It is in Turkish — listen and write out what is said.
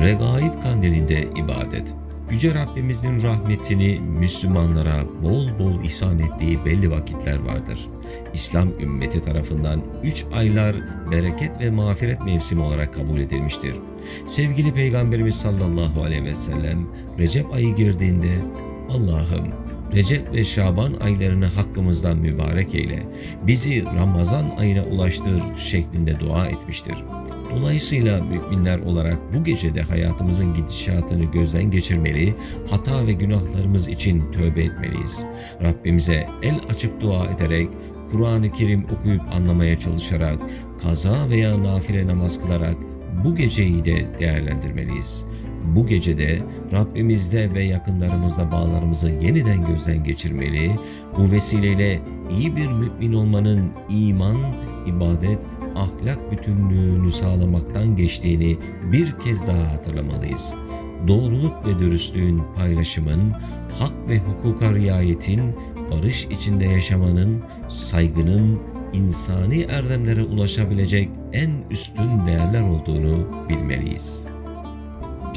Regaib kandilinde ibadet. Yüce Rabbimizin rahmetini Müslümanlara bol bol ihsan ettiği belli vakitler vardır. İslam ümmeti tarafından 3 aylar bereket ve mağfiret mevsimi olarak kabul edilmiştir. Sevgili Peygamberimiz sallallahu aleyhi ve sellem Recep ayı girdiğinde Allah'ım Recep ve Şaban aylarını hakkımızdan mübarek eyle, bizi Ramazan ayına ulaştır şeklinde dua etmiştir. Dolayısıyla müminler olarak bu gecede hayatımızın gidişatını gözden geçirmeli, hata ve günahlarımız için tövbe etmeliyiz. Rabbimize el açıp dua ederek, Kur'an-ı Kerim okuyup anlamaya çalışarak, kaza veya nafile namaz kılarak bu geceyi de değerlendirmeliyiz. Bu gecede Rabbimizle ve yakınlarımızla bağlarımızı yeniden gözden geçirmeli, bu vesileyle iyi bir mümin olmanın iman, ibadet, ahlak bütünlüğünü sağlamaktan geçtiğini bir kez daha hatırlamalıyız. Doğruluk ve dürüstlüğün paylaşımın, hak ve hukuka riayetin, barış içinde yaşamanın, saygının, insani erdemlere ulaşabilecek en üstün değerler olduğunu bilmeliyiz.